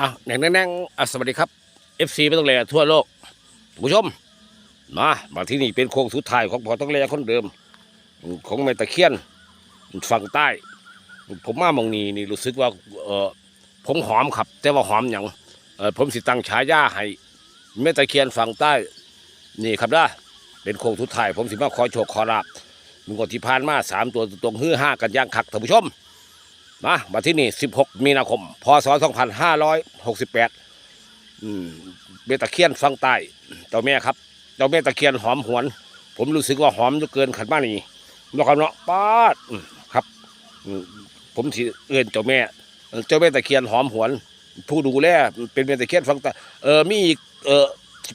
อะแหน่งแน่งอะสวัสดีครับ FC ไม่ต้องแลทั่วโลกผู้ชมมามาที่นี่เป็นโค้งสุดท้ายของพอต้องแลคนเดิม ของแม่ตะเคียนฝั่งใต้ ผมมามองนี้นี่รู้สึกว่าเออผมหอมครับ แต่ว่าหอมอย่างเออผมสิตั้งฉายาให้แม่ตะเคียนฝั่งใต้ นี่ครับนะเป็นโค้งสุดท้ายผมสิมาขอโชคขอลาบมึงกดที่ผ่านมาสามตัวตรงๆฮือห้ากันย่างคักท่านผู้ชม มามาที่นี่ 16 มีนาคม พศ 2568อืมเบตะเคียนฟังใต้เจ้าแม่ครับเจ้าแม่ตะเคียนหอมหวน ผมรู้สึกว่าหอมเหลือเกินขันมานี่นะครับเนาะป้าดครับผมสิเอื้อนเจ้าแม่ เจ้าแม่ตะเคียนหอมหวน ผู้ดูแลเป็นแม่ตะเคียนฟังใต้เออมีอีกเออ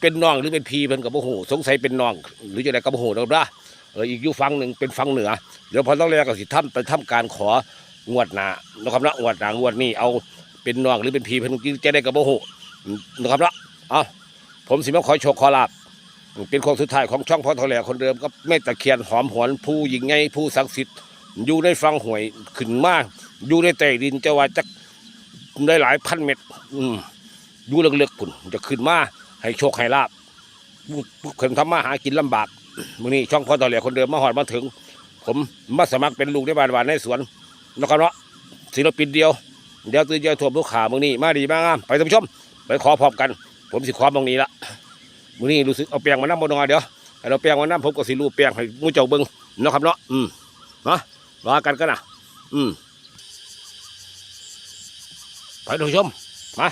เป็นน้องหรือเป็นพีเพิ่นกับโอ้โหสงสัยเป็นน้อง หรือจะได้กับโอ้โหนะครับเอออีกอยู่ฝั่งหนึ่งเป็นฝั่งเหนือเดี๋ยวพอต้องแรกก็สิทำไปทำการขอ งวดหน้านะครับเนาะงวดหน้างวดนี้เอาเป็นน้องหรือเป็นพีเพิ่นจะได้กับโอ้โหนะครับเนาะเอาผมสิมาขอโชคขอลาบเป็นโค้งสุดท้ายของช่องพ่อทอแหลคนเดิมก็แม่ตะเคียนหอมหวนผู้หญิงไงผู้ศักดิ์สิทธิ์อยู่ในฟังหวยขึ้นมาอยู่ในใต้ดินจะว่าจะได้หลายพันเม็ดอืมอยู่เลือกๆผุนจะขึ้นมาให้โชคให้ลาบคนทำมาหากินลำบากมื้อนี้ช่องพ่อทอแหลคนเดิมมาหอดมาถึง ผมมาสมัครเป็นลูกได้บ้านวานในสวน นะครับเนาะศิลปินเดียว เดี๋ยวตื่นเจ้าทั่วลูกขามึงนี่มาดีมากงามไปท่านผู้ชม ไปขอพร้อมกัน ผมสิขอตรงนี้ละมึงนี่รู้สึกเอาแป้งมาน้ำบนนอเดี๋ยวเราแป้งมาน้ำผมก็สิรูปแป้งให้มูเจ้าเบิ้งนะครับเนาะอืมนะรอกันกันนะอืมไปท่านผู้ชมมา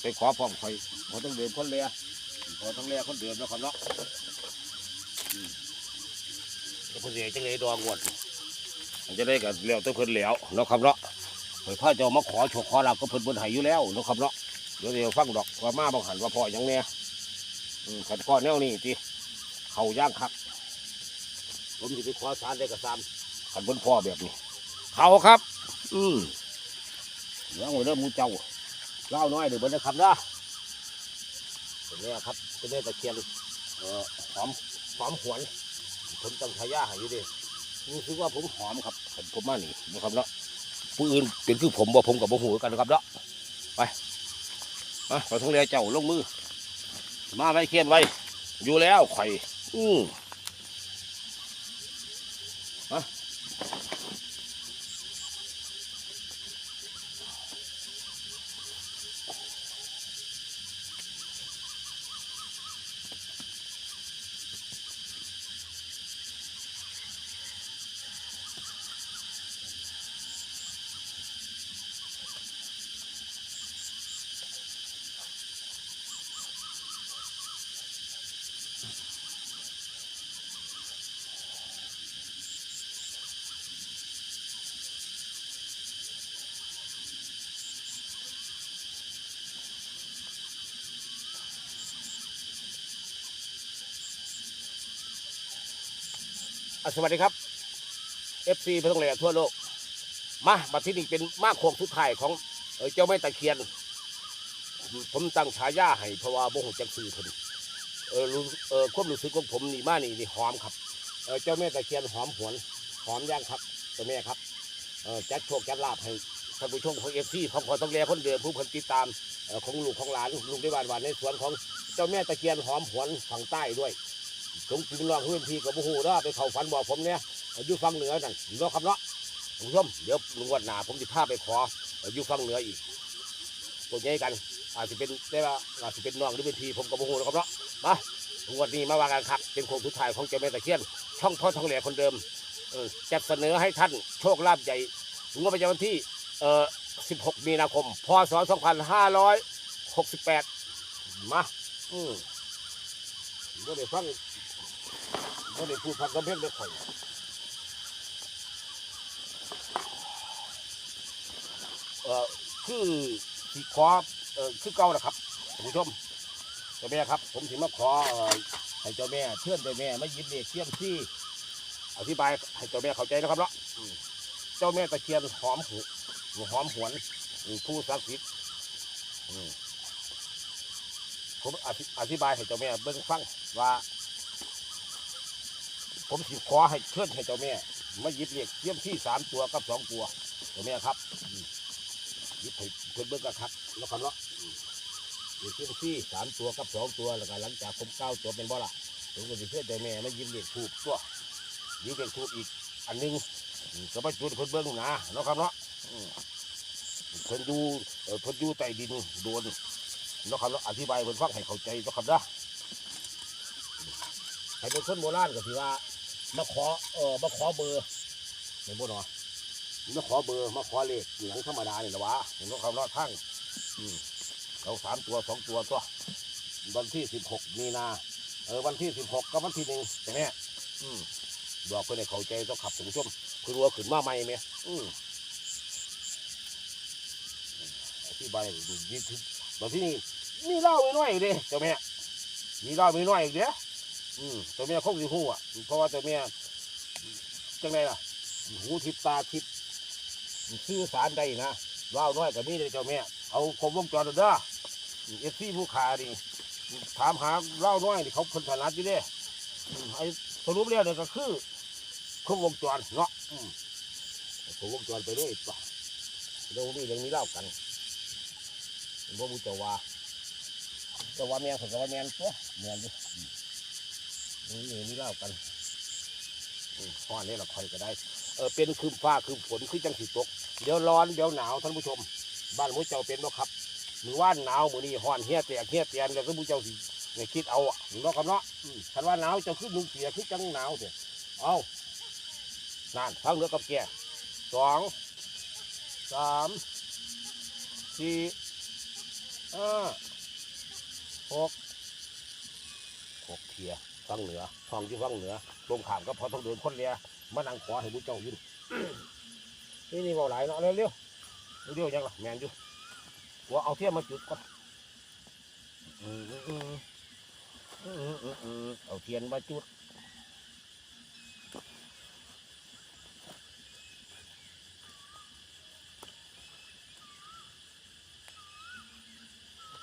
ไปขอพร้อมคอยพอต้องเดินคนเลียพอต้องเลียคนเดินเนะครับเนาะอืมแล้วเพิ่นสิให้จังเลยดองวดมัน จะได้กับเลี้ยวแตัวเพิ่นแล้วเนาะครับเนาะเผยพ่อจะเอามาขอโชคขอลาบก็เพิ่นเพิ่นให้อยู่แล้วเนาะครับเนาะเดี๋ยวเดี๋ยวฟังดอกว่ามาบางหันว่าพ่อยังแน่ขันพ่อแนวนี้ทีเขาย่างคักผมจะไปขอสารได้กับซามขันเพิ่นพ่อแบบนี้ เขาครับ อืมเรื่องไว้เริ่มมูเจ้าเล่าน้อยเดี๋ยวบิ่งนะครับนะเป็นเนี่ยครับเป็นเนี่ยตะเคียนเอ่อหอมหอมหวนผมต้องทายาให้อยู่ดิ รู้สึกว่าผมหอมครับผมผมมานี่นะครับเนาะผู้อื่นเป็นคือผมบ่ผมกับบ่หูกันนะครับเนาะไปมาขอทงเรือเจ้าลงมือ มาไว้เคียนไว้ อยู่แล้วไข่อือ อะสวัสดีครับ FC เพื่อนแหลทั่วโลก มาบัดที่นี่เป็นมาโคงสุดท้ายของเอ่อเจ้าแม่ตะเคียน ผมตั้งฉายาให้เพราะว่าบ่หูจักซื้อเพิ่นเออรู้เออความรู้สึกของผมนี่มานี่นี่หอมครับเออเจ้าแม่ตะเคียนหอมหวนหอมย่างครับเจ้าแม่ครับเออจัดโชคจัดลาภให้ท่านผู้ชมของเอฟซีของขอต้องแลคนเดิมผู้คนติดตามเอ่อของลูกของหลานลูกได้บ้านหวานในสวนของเจ้าแม่ตะเคียนหอมหวนฝั่งใต้ด้วย ผมจึงลองพื่อนพี่กับผู้หูเนาะไปเขาฝันบอกผมเนี่ยอยู่ฝั่งเหนือนั่นเนาะครับเนาะท่านผู้ชมเดี๋ยวลุงวันหนาผมจะพาไปขออยู่ฝั่งเหนืออีกตัวใหญ่กันอาจจะเป็นได้ว่าอาจจะเป็นน้องหรือเป็นพี่ผมกับโมโหนะครับเนาะมางวดนี้มาวางกันครับ เป็นโครงสุดท้ายของเจ้าแม่ตะเคียน ช่องพ่อทองเหลือคนเดิมเออจะเสนอให้ท่านโชคลาภใหญ่งวดประจำวันที่เอ่อ16 มีนาคม พศ 2568 มา อืมบ่ได้ฟัง บ่ได้พูดพักกำเพ็งได้ข่อยเอ่อคือสิขอเอ่อคือเก่านะครับท่านผู้ชมเจ้าแม่ครับ ผมถึงมาขอเอ่อให้เจ้าแม่เชื่อนเจ้าแม่ไม่ยินเด็กเชี่ยมที่อธิบายให้เจ้าแม่เข้าใจนะครับเนาะอืมเจ้าแม่ตะเคียนหอมหูหอมหวนผู้ศักดิ์สิทธิ์อืมผมอธิอธิบายให้เจ้าแม่เบิ่งฟังว่า ผมสิขอให้เชิญให้เจ้าแม่มาหยิบเลขเยี่ยมที่สามตัวกับสองตัวเจ้าแม่ครับอืมยิบให้เพิ่อนเบิ่งกะคักแล้วกันเนาะอืมมีเพียงที่สามตัวกับสองตัวแล้วก็หลังจากผมก้าตัวเป็นบ่ละผมก็สิเพื่อใจแม่มาหยิ้มเด็กถูกตัวหยิ้มเด็กถูกอีกอันหนึงก็มาจุดเพิ่นเบิ่งนะเนาะครับเนาะเพิ่นอยู่เอ่อเพิ่นอยู่ใต้ดินโดนเนาะครับเนาะอธิบายเพิ่นฟังให้เข้าใจเนาะครับนะให้เป็นคนโบราณก็ถือว่า มาขอเออมาขอเบอร์ในบ่เนาะมาขอเบอร์มาขอเลขหลังธรรมดาเนี่ยนะวะเห็นว่าเขาเนาะทั้งอืมเราสามตัวสองตัวตัววันที่สิบหกมีนา เออวันที่สิบหกกับวันที่หนึ่งแต่เนี้ยอืมบอกเพื่อนให้เขาใจต้องขับถึงช่วงคือรัวขึ้นมาใหม่ไหมอืมอธิบายนี่คือบอกที่นี่มีเล้าไม่น้อยเด้เจ้าแม่มีเล้าไม่น้อยอีกเด้อ อืมเจ้าแม่คงสิหูอะเพราะว่าเจ้าแม่จังไงล่ะ หูทิพตาทิพชื่อสารใดนะว่าวน้อยกับมีเลยเจ้าแม่เอาคมวงจรเด้อเอฟซีผู้ขานี่ถามหาเล่าน้อยนี่เขาเพิ่นถนัดอยู่เด้อืมไอ้สรุปแล้วเนี่ยก็คือคมวงจรเนาะคมวงจรไปเลยป่ะเดี๋ยวมีเรื่องนี้เล่ากันบ่มูเจ้าว่าเจ้าว่าแม่นเขาก็ว่าแม่นตัวแม่นดิ มนี่เรื่องนี้เล่ากันข้อนี้เราคอยก็ได้ เออเป็นคืมฟ้าคืมฝนคือจังสีตก เดี๋ยวร้อนเดี๋ยวหนาวท่านผู้ชม บ้านมูเจ้าเป็นบ่ครับมือว่านหนาวมือนี้ฮ้อนเฮียแตกเฮียเตียนแล้วก็มูเจ้าสิในคิดเอาอะเนาะครับเนาะคันว่าหนาวเจ้าคือนุ่งเสียคือจังหนาวเถอะเอานั่นฟังเรือกับแกสองสามสี่ห้าหกหกเทีย ฟังเหนือฟังที่ฟังเหนือลงขามก็พอต้องเดินคนเรียมานั่งขอให้บุญเจ้ายืนนี่นี่เบาหลายเนาะเร็วเร็วเร็วเร็วยังล่ะแมนอยู่ว่าเอาเทียมมาจุดก่อนอืมอืมอืมอืมอืมอืมเอาเทียนมาจุด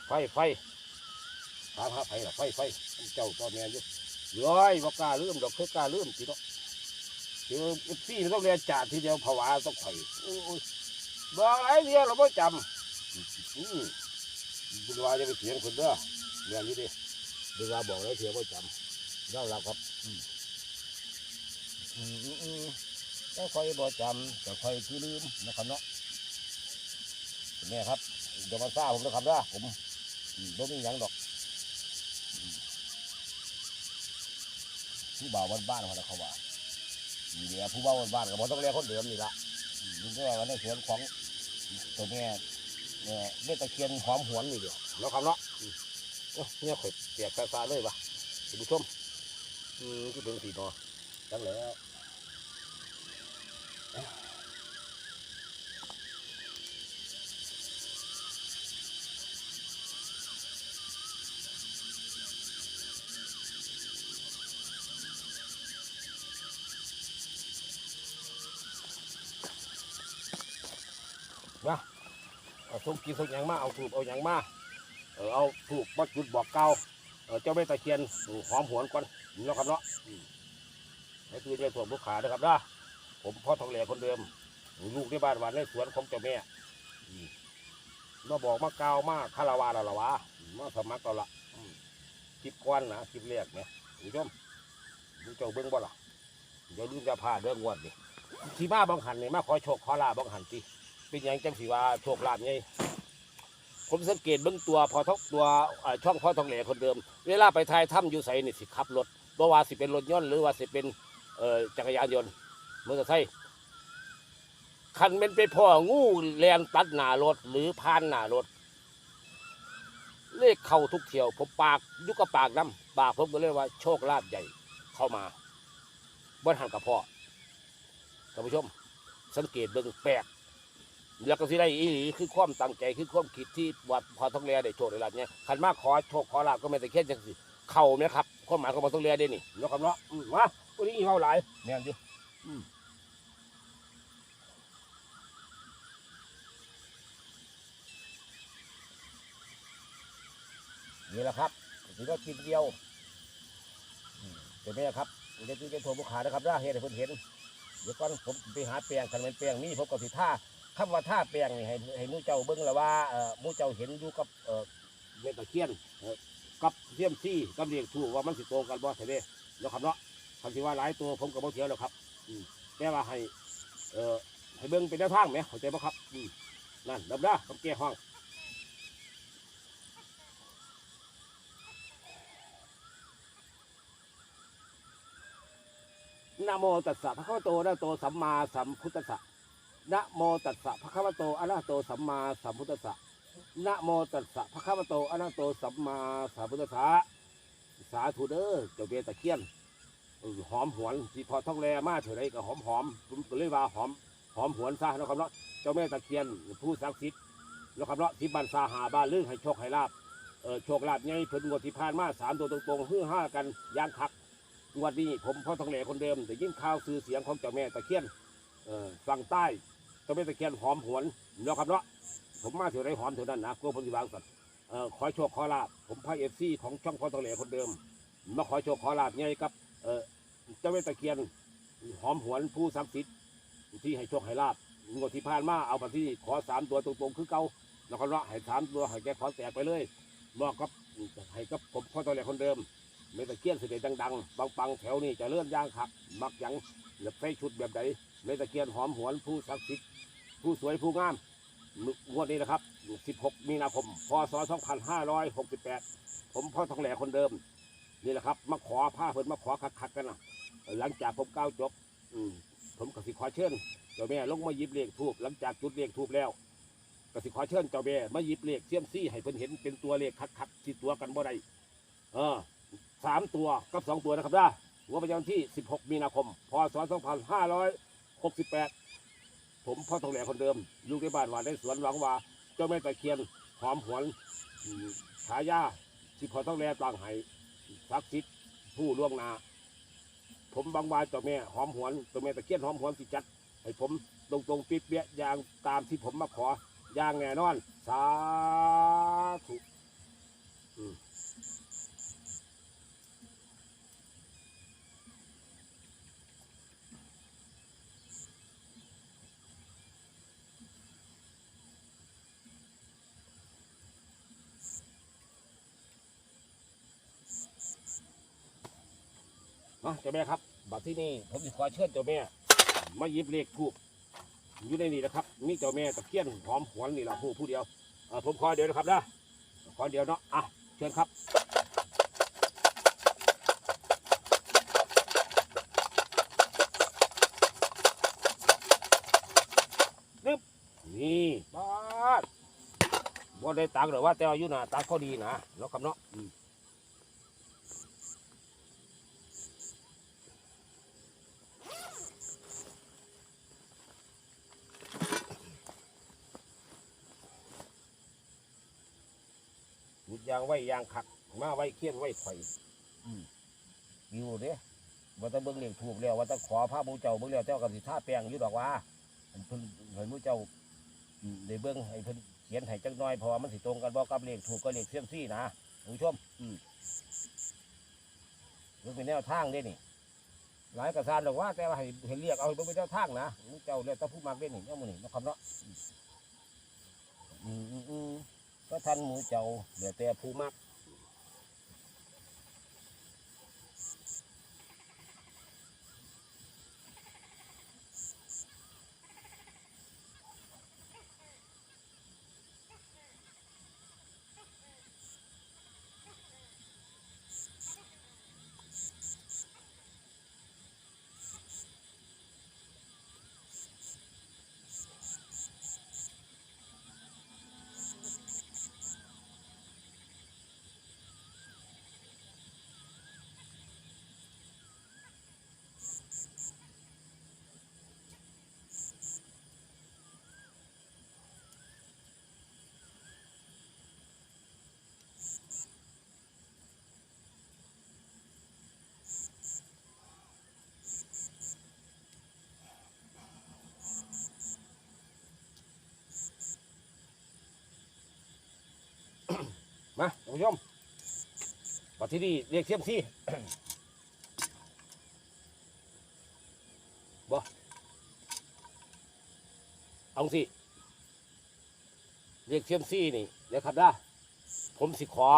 ไฟไฟถามหาไฟล่ะไฟไฟเจ้าก็แมนอยู่ ย้อยบ่กล้าลืมดอกเคยกล้าลืมสิเนาะเดี๋ยวพี่ต้องเรียนจ่าทีเดียวผวาต้องไข่บอกอะไรเดียวเราไม่จำอืมบุญวาจะไปเสียงคนเด้อเรื่องนี้ดิบุญวาบอกแล้วเสียไม่จำเล่าเราครับอืมอืมอืมอืมแล้วคอยบ่จำแต่คอยคือลืมนะครับเนาะแม่ครับเดี๋ยวมาซ่าผมนะครับนะผมอืมบ่มีหยังดอกอืม ผู้บ่าวบ้านๆเขาน่ะเขาว่านี่เดียวผู้บ่าวบ้านกับผมต้องเรียกคนเดิมนี่ละนี่ก็ว่าในสวนของตัวแม่เนี่ยเม็ดตะเคียนหอมหวนนี่เดียวแล้วครับเนาะเนี่ยข่อยเปียกซาๆเลยวะคุณผู้ชมอืมคือเป็นสีนอจังแล้ว เอาทุกกินทุกอย่างมาเอาถูกเอาอย่างมาเออเอาถูกมาจุดบอกเก่าเออเจ้าแม่ตะเคียนหอมหวนก่อนเนาะครับเนาะอืมนี่คือเจ้าตัวบุกขานะครับนะผมพ่อทองแหล่คนเดิมลูกในบ้านวานในสวนของเจ้าแม่อืมาบอกมาเกาวมาคาราวาล้วละวะมาสมัครเราละคลิปก้อนนะคลิปแรกเนี่ยคุณผู้ชมดูเจ้าเบิ้งบ่ล่ะเดี๋ยวลืมจะพาเรื่องวดนี่ที่มาบังหันนี่มาขอโชคขอลาบังหันตี เป็นยังจังสีว่าโชคลาภไงผมสังเกตเบิ้งตัวพอทอกตัวช่องพ่อทองแหล่คนเดิม เวลาไปทายถ้ำอยู่ใส่นี่สิขับรถบ่ว่าสิเป็นรถยนต์หรือว่าสิเป็นจักรยานยนต์มอเตอร์ไซค์คันเป็นไปพ่องูแลนตัดหน้ารถหรือพานหน้ารถเลขเข้าทุกเที่ยว ผมปากยุกกับปากน้ำปากผมก็เลยว่าโชคลาภใหญ่เข้ามาบ้านหันกับพ่อท่านผู้ชม สังเกตเบิ่งแปลก แล้วก็สิได้อีหลีคือความตั้งใจคือความคิดที่วัดพอต้องเรียได้โชคได้ลาภเนี่ยคันมาขอโชคขอลาภก็ไม่แต่แค่จังสิเข้าไหมครับความหมายของพอต้องเรียได้นี่เนาะครับเนาะอืมมาวันนี้อีเท่าหลายแม่นอยู่อืมนี่แหละครับถือว่ากินเดียวเดี๋ยวนี้ครับเดี๋ยวจะโทรบุคคานะครับได้เห็นให้เพิ่นเห็นเดี๋ยวก่อนผมไปหาแปลงกันเป็นแปลงนี้ผมก็สิท่า คำว่าท่าแปลงนี่ให้ให้มูเจ้าเบิ่งแล้วว่าเอ่อมูเจ้าเห็นอยู่กับเอ่อเมตะเคียนเอ่อกับเทียมซี่กับเรียกถูกว่ามันสิตรงกันบ่ใช่เด้เนาะครับเนาะคำที่ว่าหลายตัวผมก็บ่เถียงแล้วครับอืมแต่ว่าให้เอ่อให้เบิ่งเป็นแนวทางแหมเข้าใจบ่ครับอืมนั่นดับด้าคำแก้ห้องนะโมตัสสะพระคัมภโตอะระหะโตสัมมาสัมพุทธัสสะ นะโมตัสสะพระคัมภโตอะระหะโตสัมมาสัมพุทธัสสะนะโมตัสสะพระคัมภโตอะระหะโตสัมมาสัมพุทธัสสะสาธุเด้อเจ้าเบตะเคียนหอมหวนที่พอท่องแลมาเท่าไรก็หอมหอมผมก็เลยว่าหอมหอมหวนซะนะครับเนาะเจ้าแม่ตะเคียนผู้ศักดิ์สิทธิ์นะครับเนาะที่บ้านสาหาบ้านลือให้โชคให้ลาบเออโชคลาบใหญ่เพิ่นงวดที่ผ่านมาสามตัวตรงๆฮือห้ากันยางคักงวดนี้ผมพ่อทองเหลคนเดิมแต่ยินข่าวซื้อเสียงของเจ้าแม่ตะเคียนเอ่อฝั่งใต้ เจ้าแม่ตะเคียนหอมหวนเนาะครับเนาะผมมาเถอะไรหอมเท่านั้นนะกลัวผมสิวางสัตว์เอ่อขอโชคขอลาบผมพระเอฟซีของช่องพ่อทองเหลคนเดิม มาขอโชคขอลาบไงกับเจ้าแม่ตะเคียนหอมหวนผู้ศักดิ์สิทธิ์ที่ให้โชคให้ลาบงวดที่ผ่านมาเอาไปที่ขอสามตัวตรงๆคือเก่าแล้วก็เนาะให้สามตัวให้แกขอแตกไปเลยบอกกับให้กับผมพ่อทองเหลคนเดิมไม่ตะเคียนเสด็จดังๆปังๆแถวนี้จะเลื่อนย่างขับมักยังเหลือใส่ชุดแบบใด ไม่ตะเคียนหอมหวนผู้ศักดิ์สิทธิ์ผู้สวยผู้งามงวดนี้นะครับ 16 มีนาคม พศ 2568 ผมพ่อทองแหล่คนเดิม นี่แหละครับ มาขอผ้าเพิ่นมาขอคักๆกันนะหลังจากผมก้าวจบอืผมก็สิขอเชิญเจ้าแม่ลงมาหยิบเลขทูบหลังจากจุดเลขทูบแล้วก็สิขอเชิญเจ้าแม่มาหยิบเลขเสียมซี่ให้เพิ่นเห็นเป็นตัวเลขคักๆที่ตัวกันบ่ได้เออสามตัวกับสองตัวนะครับนะหัวประจำวันที่ 16 มีนาคม พศ 2568ผมพ่อทองแหลคนเดิมอยู่ในบ้านหวานในสวนหวังว่า เจ้าแม่ตะเคียนหอมหวนอืมฉายาที่พ่อทองแหลต่างให้ศักดิ์สิทธิ์ผู้ล่วงนา ผมบางวานเจ้าแม่หอมหวนเจ้าแม่ตะเคียนหอมหวนสิจัด ให้ผมตรงตรงปิดเบี้ยอย่างตามที่ผมมาขออย่างแน่นอน สาธุ เนาะเจ้าแม่ครับ บัดที่นี่ผมจะขอเชิญเจ้าแม่ มาหยิบเลขทูบอยู่ในนี้นะครับนี่เจ้าแม่ตะเคียนหอมหวนนี่แหละผู้ผู้เดียวอ่อผมขอเดียวนะครับนะขอเดียวเนาะอะเชิญครับนึบนี่บาดบ่ได้ตังหรอว่าแต่อายุนะตังเขาดีนะเนาะครับเนาะ ยุดยางไว้ยางขักมาไว้เคียนไว้ไข่อยู่เด้ว่าแตะเบิ่งเลี้ยงถูกแล้วว่าแตะขอพระมูเจ้าเบิ่งแล้วเจ้ากับสิท่าแปลงอยู่ดอกว่าอันเพิ่นให้มูเจ้าอืมได้เบิ่งให้เพิ่นเขียนให้จักหน่อยเพราะว่ามันสิตรงกันบ่กับเลขถูกกับเลขเซียมซี่นะคุณผู้ชม อืมมันเป็นแนวทางเด้นี่หลายกระสานดอกว่า แต่ว่าให้ให้เรียกเอาให้เบิ่งเป็นแนวทางนะมูเจ้าแล้วแต่ผู้มักเด้นี่เนาะมื้อนี้เนาะครับเนาะอืมอืมอืม ก็ท่านหมูเจ้าเหลือแต่ผู้มัก มาท่านผู้ชมปัที่นี่เรียกเสียมซี่บ่เอาสิเรียกเซียมซี่นี่นะครับนะผมสิขอ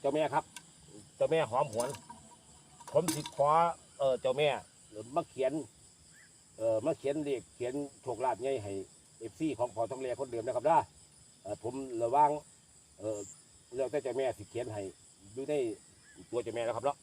เจ้าแม่ครับ เจ้าแม่หอมหวน ผมสิขอเออเจ้าแม่หรือมาเขียน เออมาเขียนเรียกเขียนโชคลาภใหญ่ให้เอฟซีของพอทองเลียคนเดิมนะครับนะเออผมระวังเออ เรื่องแต่เจ้าแม่สิเขียนให้ดูได้ตัวเจ้าแม่แล้วครับเนาะ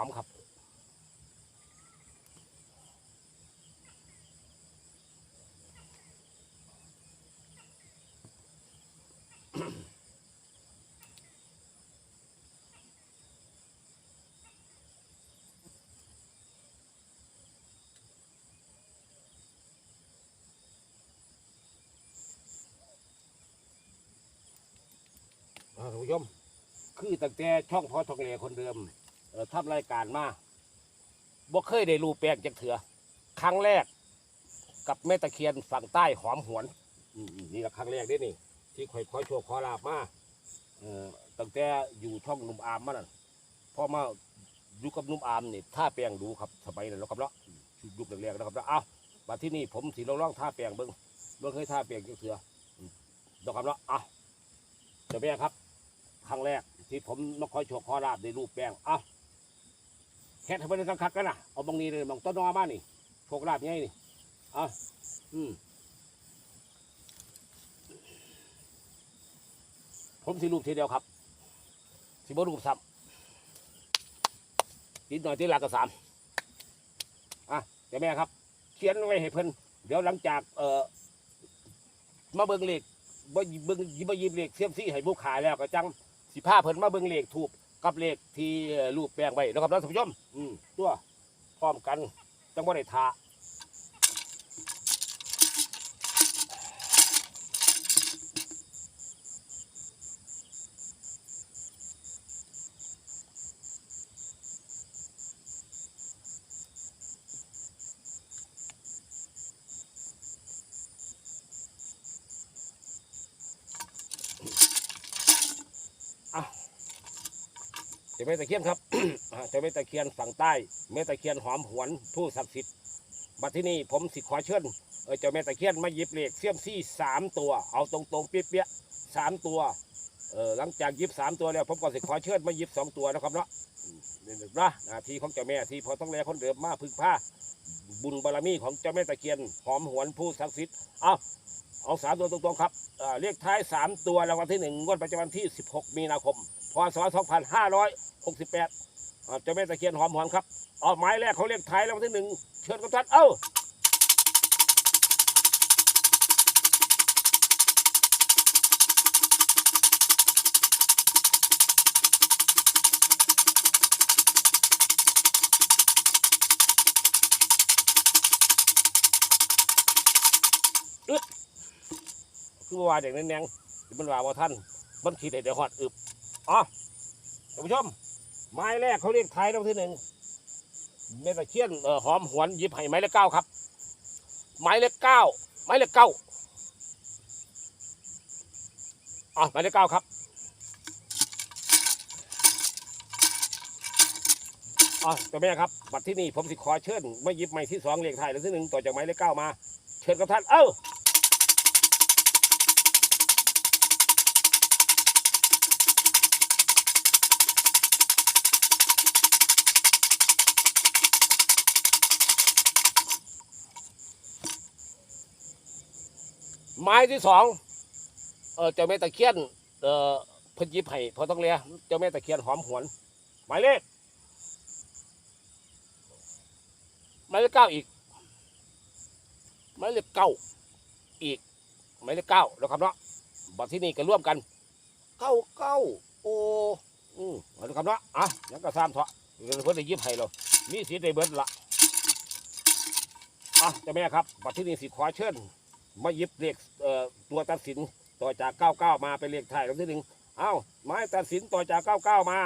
อมครับ ท่านผู้ชม คือตั้งแต่ช่องพอทองเลคนเดิม เอ่อทำรายการมาบ่เคยได้รูปแปลงจากเถือ ครั้งแรกกับแม่ตะเคียนฝั่งใต้หอมหวนอืมนี่ละครั้งแรกเด้นี่ ที่คอยขอโชว์ขอลาบมาเอ่อตั้งแต่อยู่ช่องหนุ่มอามมานั่นพอมาอยู่กับหนุ่มอามนี่ท่าแปลงดูครับสมัยนั้นแล้วครับเนาะยุคแรกๆนะครับเนาะเอามาที่นี่ผมสีลองลองท่าแปลงเบิ้งเบิ้งเคยท่าแปลงจากเถืออืมเนาะครับเนาะเอาเจ้าแม่ครับ ครั้งแรกที่ผมมาคอยโชว์ขอลาบในรูปแป้งเอา แค่ทำไมได้สังคักกันนะเอาบางนี้เลยบางต้นนอมานี่โชคลาบไงนี่เอะอืมผมสิรูปทีเดียวครับ สิบรูปซ้ำนิดหน่อยที่หลักก็สามอะเดี๋ยวแม่ครับ เขียนไว้ให้เพิ่นเดี๋ยวหลังจาก เอ่อมาเบิ่งเหลขบ่เบิ่งยิบยิบเลขเสียมซี่ให้ผู้ขายแล้วก็จังสิพาเพิ่นมาเบิ่งเหลขถูก กับเลขที่รูปแปลงไว้นะครับท่านผู้ชม อืมตัวพร้อมกันจังบ่ได้ทา แม่ตะเคียนครับ เจ้าแม่ตะเคียนฝั่งใต้แม่ตะเคียนหอมหวนผู้ศักดิ์สิทธิ์บัดที่นี่ผมสิขอเชิญเจ้าแม่ตะเคียนมาหยิบเหล็กเสี่ยมซี่สามตัว เอาตรงๆเปี้ยๆสามตัวเออหลังจากหยิบสามตัวแล้วผมก็สิขอเชิญมาหยิบสองตัวนะครับเนาะนี่นะนาทีของเจ้าแม่ที่พอต้องแลคนเดิมมาพึ่งผ้าบุญบารมีของเจ้าแม่ตะเคียนหอมหวนผู้ศักดิ์สิทธิ์เอาเอาสามตัวตรงๆครับเรียกท้ายสามตัวรางวัลที่หนึ่งวันปัจจุบันที่สิบหกมีนาคมพศ2500 68เจ้าแม่ตะเคียนหอมหอมครับออาไม้แรกเขาเรียกไทยแล้วที่หนึ่งเชิญกับท่านเอ้าคือว่าอย่างนั้นแนงมันว่าว่าท่านมันขีดเด็ดหอดอึบอ๋อท่านผู้ชม ไม้แรกเขาเรียกไทยรางวัลที่หนึ่งเมตะเคียนเอ่อหอมหวนหยิบให้ไม้เลขเก้าครับ ไม้เลขเก้าไม้เลขเก้าอ๋อไม้เลขเก้าครับอ๋อเจ้าแม่ครับบัดที่นี่ผมสิขอเชิญมาหยิบไม้ที่สองเลขไทยรางวัลที่หนึ่งต่อจากไม้เลขเก้ามา เชิญกับท่านเอ้า ไม้ที่สองเออเจ้าแม่ตะเคียนเออเพิ่นหยิบให้พอต้องเลียเจ้าแม่ตะเคียนหอมหวนหมายเลขหมายเลขเก้าอีกหมายเลขเก้าอีกหมายเลขเก้าแล้วครับเนาะบัดที่นี่ก็ร่วมกันเก้าเก้าโอ้อืมเอาดูครับเนาะอะยังกระซามเถอะเดี๋ยวเพิ่นได้ยิบให้เรามีสีได้เบิดละอะเจ้าแม่ครับบัดที่นี่สิขอเชิญ มาหยิบเลขเอ่อตัวตัดสินต่อจากเก้าเก้ามาเป็นเลขไทายลงที่หนึ่งเอ้าไม้ตัดสินต่อจากเก้าเก้ามา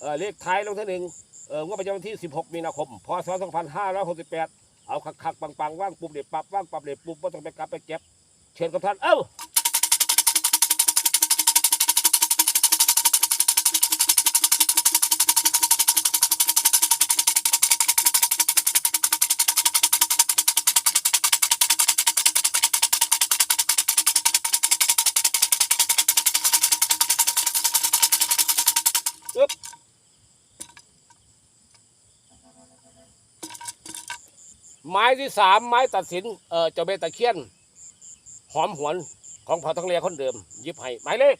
เออเลขไทายลงที่หนึ่งเอองวดประจำวันที่ 16 มีนาคม พศ 2568 เอาคักๆปังๆว่างปุ๊บเด็ดปับว่างปับเด็ดปุ๊บไม่ต้องไปกลับไปเก็บ เชิญกับท่านเอ้า ไม้ที่สามไม้ตัดสินเออเจ้าเบตะเคียน หอมหวนของเผ่าทั้งเรียคนเดิมยิบให้หมายเลข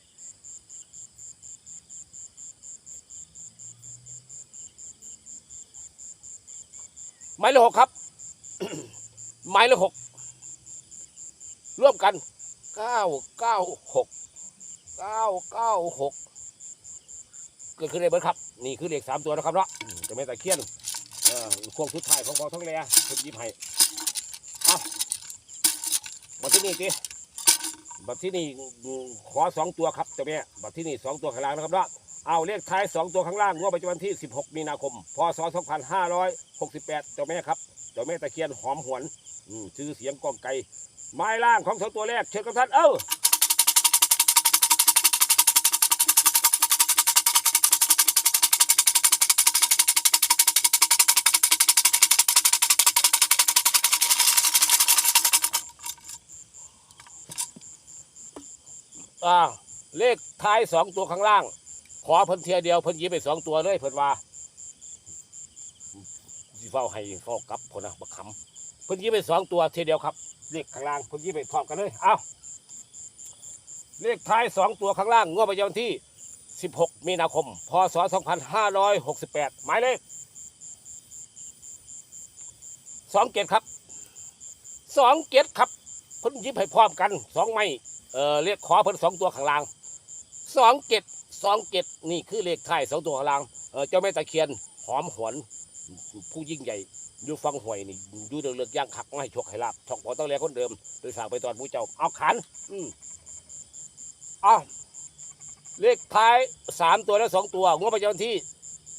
หมายเลขหกครับหมายเลขหกร่วมกันเก้าเก้าหกเก้าเก้าหกเกิดขึ้นในเบิร์ดครับ นี่คือเลขสามตัวนะครับเนาะเจะไม่ตะเคียน เอ่อควงสุดท้ายของเผ่าทั้งเรียคุณหยิบให้เอามาที่นี่สิบัตที่นี่ขอสองตัวครับเจ้าแม่บัตที่นี่สองตัวข้างล่างนะครับเนาะเอาเลขท้ายสองตัวข้างล่างงวดประจำวันที่ 16 มีนาคม พศ 2568 เจ้าแม่ครับ เจ้าแม่ตะเคียนหอมหวนอืมชื่อเสียงกองไก่ไม้ล่างของสองตัวแรกเชิญกับท่านเอ้า อ่าเลขท้ายสองตัวข้างล่าง ขอเพิ่นเทียเดียวเพิ่นยิบไปสองตัวเลยเพิ่นว่าสิเฝ้าให้เฝ้ากับคนนะบักคำเพิ่นยิบไปสองตัวเทียเดียวครับ เลขข้างล่างเพิ่นยิบไปพร้อมกันเลยเอาเลขท้ายสองตัวข้างล่างงวดประจำวันที่ 16 มีนาคม พศ 2568 หมายเลขสองเกตครับสองเกตครับเพิ่นยิบให้พร้อมกันสองไม้ เออเลขขอเพิ่นสองตัวข้างล่างสองเกตสองเกตนี่คือเลขท้ายสองตัวข้างล่างเออเจ้าแม่ตะเคียนหอมหวนผู้ยิ่งใหญ่อยู่ฟังหวยนี่อยู่เดือดเลือกย่างขักไม่ชคให้ลาบชกพอต้องแลคนเดิมโดยฝากไปตอนผู้เจ้าเอาขันอืมเอาเลขท้ายสามตัวและสองตัวงวดประจำวันที่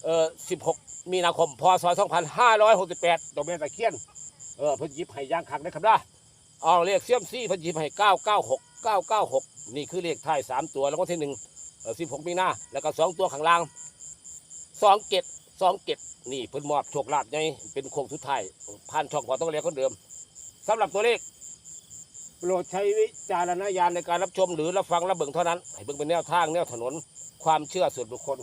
เอ่อสิบหกมีนาคมพศสองพันห้าร้อยหกสิบแปดดอกเบี้ยตะเคียนเออเพิ่นยิบให้ย่างขักนะครับนะเอาเลขเสี่ยมซี่เพิ่นยิบให้เก้าเก้าหก เก้าเก้าหกนี่คือเลขท้ายสามตัวแล้วก็ที่หนึ่งสิบหกมีนาแล้วก็สองตัวข้างล่างสองเกตสองเกตนี่เพิ่นมอบโชคลาภไงเป็นโค้งสุดท้ายผ่านช่องพอต้องเรียกคนเดิมสำหรับตัวเลขโปรดใช้วิจารณญาณในการรับชมหรือรับฟังรับเบิ่งเท่านั้น ให้เบิ่งเป็นแนวทางแนวถนนความเชื่อส่วนบุคคล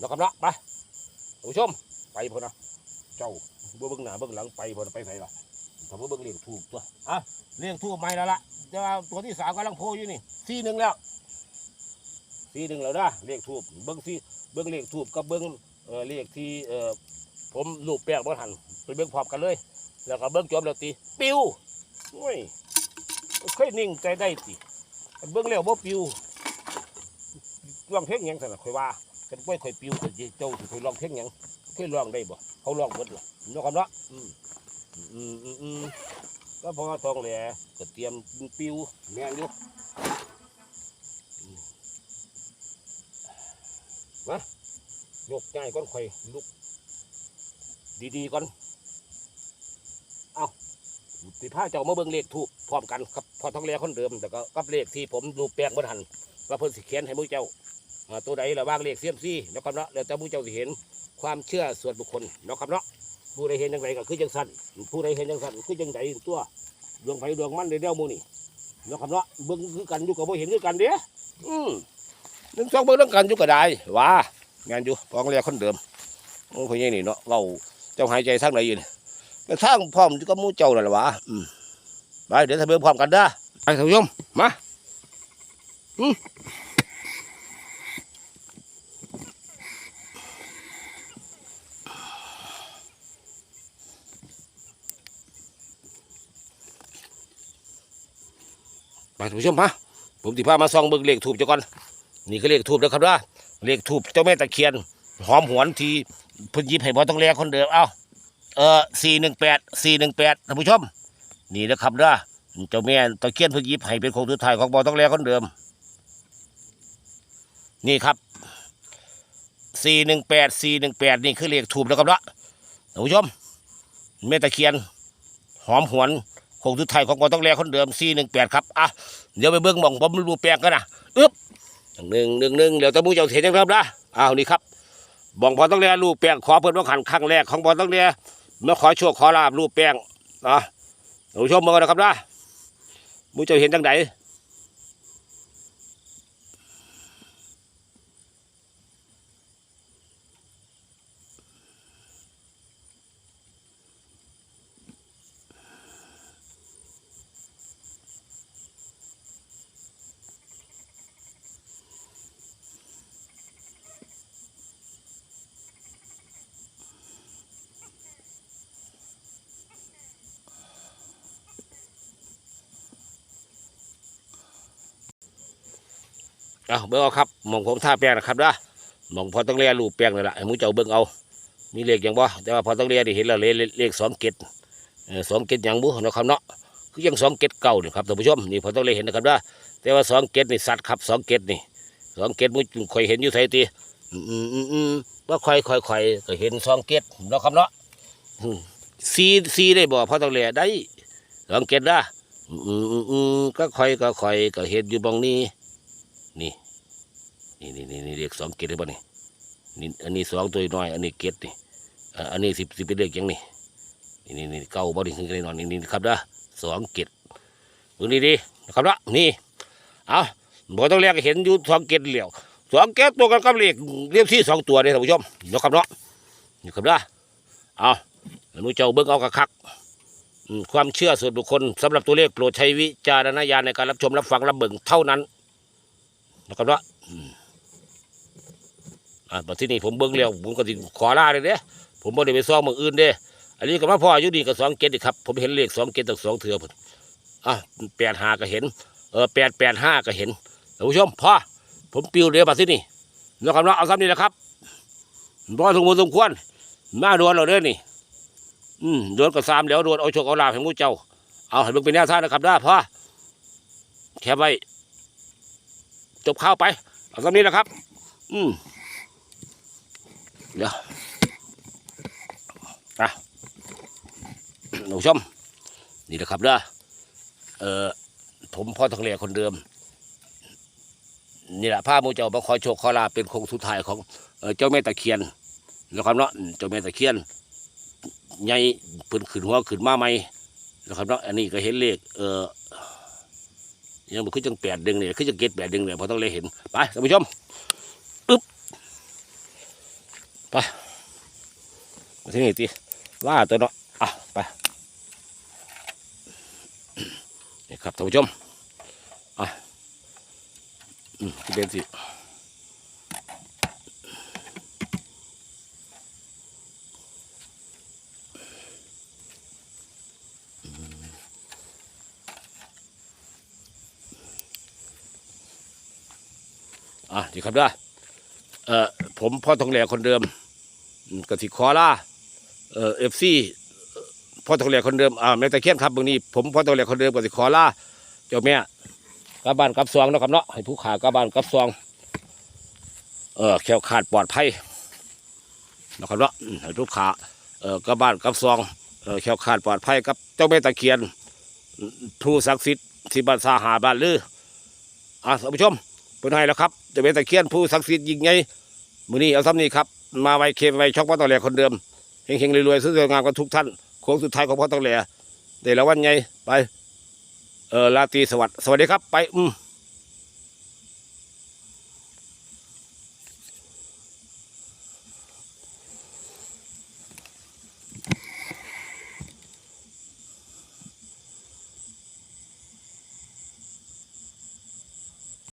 นะครับเนาะไปผู้ชมไปพอนะเจ้า เบิ่งหน้าเบิ่งหลังไปพอนะไปไหนล่ะถ้าเบิ่งเลี้ยงถูกตัวอะเลี้ยงถูกไม่แล้วล่ะแต่ว่าตัวที่สามกำลังโพอยู่นี่สี่หนึ่งแล้วสี่หนึ่งแล้วนะเลี้ยงถูกเบิ้งสี่เบิ้งเลี้ยงถูกกับเบิ้งเอ่อเลี้ยงที่เออผมลูกแป้งบ่ทันไปเบิ้งพร้อมกันเลย แล้วก็เบิ้งจอมแล้วตีปิวโอ้ยค่อยนิ่งใจได้ติเบิ้องแล้วบ่ปิวร้องเพลงยังสนะค่อยว่ากันกล้วยค่อยปิวค่อยเจ้าสิค่อยร้องเพลงยังเคยร้องได้บ่เขาร้องเบิดล่ะเนาะครับเนาะอืมอืมอืมก็พอทองแหล่ก็เตรียมปิวแม่นอยู่มายกง่ายก้อนไข่ลุก ดีๆก่อน เอาติผ้าเจ้ามาเบิ่งเลขถูกพร้อมกันครับพอทองแหล่คนเดิมแต่ก็กับเลขที่ผมรูปแปลงบนหันว่าเพิ่นสิเขียนให้มู้เจ้าตัวใดระว่างเลขเสียมซี่นะครับเนาะแล้วแต่มู้เจ้าสิเห็นความเชื่อส่วนบุคคลนะครับเนาะ ผู้ใดเห็นยังไงก็คือจังสันผู้ใดเห็นจังสันคือจังใดตัวดวงไฟดวงมันเดียวมูนี่เนาะครับเนาะเบิ่งคือกันอยู่กับบ่เห็นคือกันเด้อืมนึ่งสองเบิ่งเรื่องกันอยู่ก็ได้ว่างานอยู่พองเรียกคนเดิมโอ้พญานี่เนาะเว้าเจ้าหายใจทางไหนอยู่นี่แต่ทางพร้อมกับหมู่เจ้านั่นแหละวะอืมไปเดี๋ยวถ้าเบิ่งพร้อมกันเด้อไปท่านผู้ชมมาอืม ท่านผู้ชมฮะผมสิพามาส่องเบิ่งเลขทูบเจ้าก่อนนี่คือเลขทูบนะครับว่าเลขทูบเจ้าแม่ตะเคียน หอมหวนทีพิ่นยิบให้บ่ต้องแลคนเดิมเอ้าเออสี่หนึ่งแปดสี่หนึ่งแปดท่านผู้ชม นี่นะครับเด้อเจ้าแม่ตะเคียนพิ่นยิบให้เป็นของสุดท้ายของบ่ต้องแลคนเดิม นี่ครับสี่หนึ่งแปดสี่หนึ่งแปดนี่คือเลขทูบนะครับเนาะท่านผู้ชมแม่ตะเคียน หอมหวน คงสุดท้ายของกอต้องแลคนเดิมสี่หนึ่งแปดครับอะเดี๋ยวไปเบิ้งมองผมรูปแปลงกันนะอึ๊บหนึ่งหนึ่งหนึ่งเดี๋ยวตะมูเจ้าเห็นยังครับนะอ้าวนี่ครับบองพอต้องแรียรูปแปลงขอเพิ่นว่าขันครั้งแรกของพอต้องแรียมาขอโชคขอลาบรูปแปลงนะผู้ชมมองนะครับนะมูเจะเห็นจังได เอาเบิ่งเอาครับมองผมท่าแป้งนะครับนะมองพอต้องเรียรูปแป้งเลยล่ะให้มูเจ้าเบิ่งเอา มีเลขอย่างบ่แต่ว่าพอต้องเรียด้เห็นแล้วเลขเลขสองเกตสองเกตอย่างบุนะครับเนาะคือยังสองเกตเก่านี่ครับท่านผู้ชมนี่พอต้องเรียเห็นนะครับนะแต่ว่าสองเกตนี่สัตว์ครับสองเกตนี่สองเกตมูคอยเห็นอยู่ไทยตีอืมอืมอืมว่าคอยคอยคอยก็เห็นสองเกตเนาะครับเนาะซีซีได้บ่พอต้องเรียได้สองเกตนะอืมอืมก็คอยก็คอยก็เห็นอยู่บองนี้ นี่นี่นี่นี่นี่เลขสองเกตได้ป่ะนี่นี่อันนี้สองตัวน้อย อันนี้เกตนี่อันนี้สิบสิบเป็นเลขยังนี่นี่นี่นี่เก้าบ่นี่คือกันนอนนี่นี่ครับนะสองเกตดูนี่ดีนะครับนะนี่เอาบ่ต้องเรียกเห็นอยู่สองเกตเหลียวสองเกตตัวกันกับเลขเลขที่สองตัวนี่ท่านผู้ชมนะครับเนาะนี่ครับนะเอาหนูเจ้าเบิ่งเอากระคักความเชื่อส่วนบุคคลสำหรับตัวเลขโปรดใช้วิจารณญาณในการรับชมรับฟังรับเบิ่งเท่านั้น นะครับว่าอ่าตอนที่นี่ผมเบิ้งแล้วผมก็สิขอลาเลยเด้ผมบ่ได้ไปซ่อมเมืองอื่นเด้อันนี้ก็มาพ่ออยู่ดีกับสองเกตครับ ผมเห็นเลขสองเกตตั้งสองเถื่อพุ่นอะแปดห้าก็เห็น เออแปดแปดห้าก็เห็นท่านผู้ชมพ่อผมปิวเดียวมาที่นี่นะครับเนาะเอาซ้ำนี่แหละครับพ่อสมควรสมควรมาดวนเราเด้อนี่ อืมดวนก็สามแล้วดวนเอาโชคเอาลาภให้มูเจ้า เอาให้เบิ่งเป็นแนวทานะครับได้อพ่อแค่ไว้ จบข้าวไปเอาตรงนี้นะครับ อืมเดี๋ยวอะหนูชม นี่นะครับเด้อเออผมพ่อทองเหลียคนเดิม นี่แหละผ้าโมเจ้ามาขอยโชคขอลาเป็นคงสุดท้ายของเอ่อเจ้าแม่ตะเคียนนะครับเนาะเจ้าแม่ตะเคียนใหญ่เพิ่นขึ้นหัวขึ้นมาใหม่นะครับเนาะอันนี้ก็เห็นเลขเออ ยังมันคือจังแปดดึงเนี่ยขึ้นจังเกตแปดดึงเนี่ยพอต้องเลยเห็นไปท่านผู้ชมปึ๊บไปมาที่นี่ตีล่าตัวเนาะอะไปนี่ครับท่านผู้ชมอะอืมที่เป็นสิ อะดีครับเด้อเอ่อผมพ่อทองแหลคนเดิมกสิขอลาเอ่อเอฟซีพ่อทองแหลคนเดิมอ่าแม่ตะเคียนครับบางนี้ผมพ่อทองแหลคนเดิมกสิขอลาเจ้าแม่กลับบ้านกลับซองเนาะครับเนาะให้ผู้ขากลับบ้านกลับซองเออแคล้วขาดปลอดภัยนะครับเนาะให้ลูกค้าเออกลับบ้านกลับซองเออแคล้วขาดปลอดภัยกับเจ้าแม่ตะเคียนผู้ศักดิ์สิทธิ์ที่บ้านสาหาบ้านลืออะท่านผู้ชม เป็นให้แล้วครับจะเป็นตะเคียนผู้ศักดิ์สิทธิ์ยิ่งใหญ่มื้อนี้เอาซ้ำนี้ครับมาไวเคมไวช็อกพ่อตอแหลคนเดิมเฮงๆรวยๆซื้อๆงามกันทุกท่านโค้งสุดท้ายของพ่อตอแหลเดี๋ยวละวันไงไปเออลาตีสวัสดิ์สวัสดีครับไปอืม